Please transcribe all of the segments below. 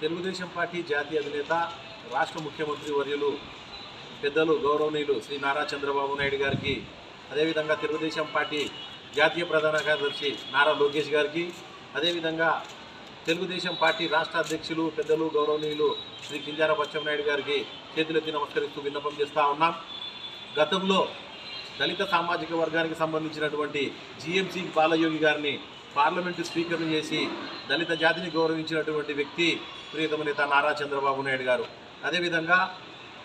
Telugu Desam party జాతీయ అధినేత రాష్ట్ర ముఖ్యమంత్రి వర్యులు పెద్దలు గౌరవనీయులు శ్రీ నారా చంద్రబాబు నాయుడు గారికి అదేవిధంగా తెలుగుదేశం పార్టీ జాతీయ ప్రధాన కార్యదర్శి నారా లోకేష్ గారికి అదేవిధంగా తెలుగుదేశం పార్టీ రాష్ట్ర అధ్యక్షులు పెద్దలు గౌరవనీయులు శ్రీ కింజార నాయుడు గారికి చేతులెత్తి నమస్కరిస్తూ విన్నపం చేస్తూ ఉన్నాం. గతంలో దళిత సామాజిక వర్గానికి సంబంధించినటువంటి జిఎంసి బాలయోగి గారిని పార్లమెంటు స్పీకర్ను చేసి దళిత జాతిని గౌరవించినటువంటి వ్యక్తి ప్రియతమ నేత నారా చంద్రబాబు నాయుడు గారు. అదేవిధంగా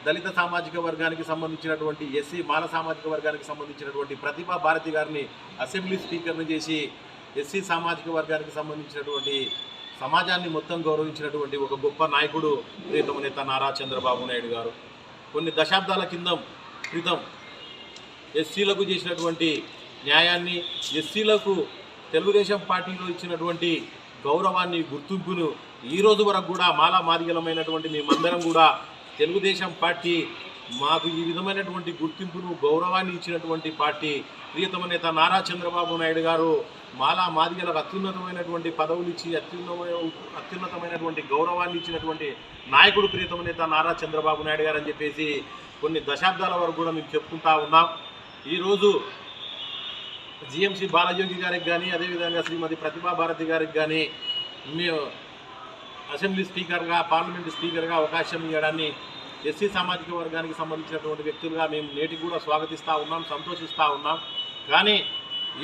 దళిత సామాజిక వర్గానికి సంబంధించినటువంటి ఎస్సీ మాల సామాజిక వర్గానికి సంబంధించినటువంటి ప్రతిభా భారతి గారిని అసెంబ్లీ స్పీకర్ను చేసి ఎస్సీ సామాజిక వర్గానికి సంబంధించినటువంటి సమాజాన్ని మొత్తం గౌరవించినటువంటి ఒక గొప్ప నాయకుడు ప్రియతమ నేత నారా చంద్రబాబు నాయుడు గారు. కొన్ని దశాబ్దాల కింద క్రితం ఎస్సీలకు చేసినటువంటి న్యాయాన్ని ఎస్సీలకు తెలుగుదేశం పార్టీలో ఇచ్చినటువంటి గౌరవాన్ని గుర్తింపును ఈ రోజు వరకు కూడా మాలా మాదిగలమైనటువంటి మేమందరం కూడా తెలుగుదేశం పార్టీ మాకు ఈ విధమైనటువంటి గుర్తింపును గౌరవాన్ని ఇచ్చినటువంటి పార్టీ ప్రియతమ నేత నారా చంద్రబాబు నాయుడు గారు మాలా మాదిగలకు అత్యున్నతమైనటువంటి పదవులు ఇచ్చి అత్యున్నతమైన అత్యున్నతమైనటువంటి గౌరవాన్ని ఇచ్చినటువంటి నాయకుడు ప్రియతమ నేత నారా చంద్రబాబు నాయుడు గారు అని చెప్పేసి కొన్ని దశాబ్దాల వరకు కూడా మేము చెప్పుకుంటా ఉన్నాం. ఈరోజు జిఎంసి బాలయోగి గారికి కానీ అదేవిధంగా శ్రీమతి ప్రతిభా భారతి గారికి కానీ మేము అసెంబ్లీ స్పీకర్గా పార్లమెంట్ స్పీకర్గా అవకాశం ఇవ్వడాన్ని ఎస్సీ సామాజిక వర్గానికి సంబంధించినటువంటి వ్యక్తులుగా మేము నేటికి కూడా స్వాగతిస్తూ ఉన్నాం సంతోషిస్తూ ఉన్నాం. కానీ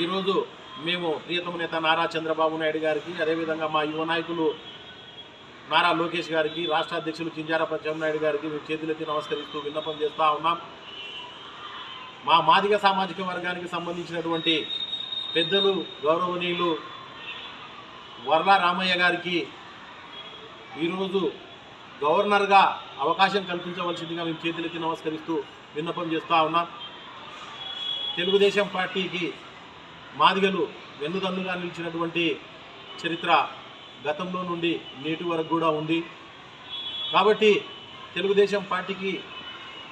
ఈరోజు మేము ప్రియతమ నేత నారా చంద్రబాబు నాయుడు గారికి అదేవిధంగా మా యువ నాయకులు నారా లోకేష్ గారికి రాష్ట్ర అధ్యక్షులు కింజార నాయుడు గారికి మేము చేతులెత్తి నమస్కరిస్తూ విన్నపం చేస్తూ ఉన్నాం. మా మాదిగ సామాజిక వర్గానికి సంబంధించినటువంటి పెద్దలు గౌరవనీయులు వర్ల రామయ్య గారికి ఈరోజు గవర్నర్గా అవకాశం కల్పించవలసిందిగా మేము చేతులెత్తి నమస్కరిస్తూ విన్నపం చేస్తూ ఉన్నాం. తెలుగుదేశం పార్టీకి మాదిగలు వెన్నుదన్నుగా నిలిచినటువంటి చరిత్ర గతంలో నుండి నేటి వరకు కూడా ఉంది. కాబట్టి తెలుగుదేశం పార్టీకి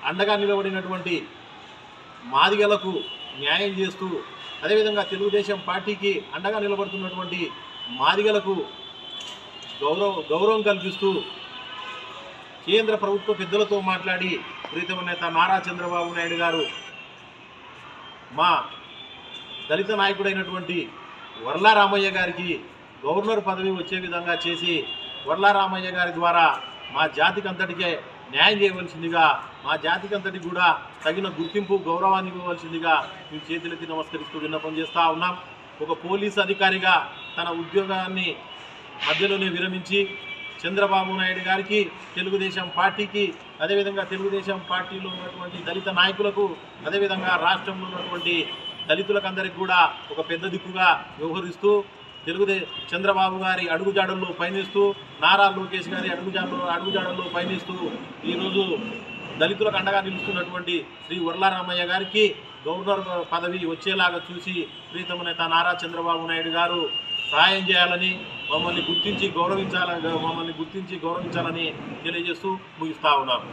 అండగా నిలబడినటువంటి మాదిగలకు న్యాయం చేస్తూ అదేవిధంగా తెలుగుదేశం పార్టీకి అండగా నిలబడుతున్నటువంటి మాదిగలకు గౌరవ గౌరవం కల్పిస్తూ కేంద్ర ప్రభుత్వ పెద్దలతో మాట్లాడి ప్రీతమ నేత నారా చంద్రబాబు నాయుడు గారు మా దళిత నాయకుడైనటువంటి వర్లా రామయ్య గారికి గవర్నర్ పదవి వచ్చే విధంగా చేసి వర్లా రామయ్య గారి ద్వారా మా జాతికి అంతటికే న్యాయం చేయవలసిందిగా మా జాతికంతటి కూడా తగిన గుర్తింపు గౌరవాన్ని ఇవ్వవలసిందిగా మేము చేతులెత్తి నమస్కరిస్తూ విన్నపం చేస్తూ ఉన్నాం. ఒక పోలీస్ అధికారిగా తన ఉద్యోగాన్ని మధ్యలోనే విరమించి చంద్రబాబు నాయుడు గారికి తెలుగుదేశం పార్టీకి అదేవిధంగా తెలుగుదేశం పార్టీలో ఉన్నటువంటి దళిత నాయకులకు అదేవిధంగా రాష్ట్రంలో ఉన్నటువంటి దళితులకందరికి కూడా ఒక పెద్ద దిక్కుగా వ్యవహరిస్తూ తెలుగుదే చంద్రబాబు గారి అడుగుజాడల్లో పయనిస్తూ నారా లోకేష్ గారి అడుగుజాడలో అడుగుజాడల్లో పయనిస్తూ ఈరోజు దళితులకు అండగా నిలుస్తున్నటువంటి శ్రీ వర్లారామయ్య గారికి గవర్నర్ పదవి వచ్చేలాగా చూసి ప్రీతమ నేత నారా చంద్రబాబు నాయుడు గారు సహాయం చేయాలని మమ్మల్ని గుర్తించి గౌరవించాలని మమ్మల్ని గుర్తించి గౌరవించాలని తెలియజేస్తూ ముగిస్తా ఉన్నారు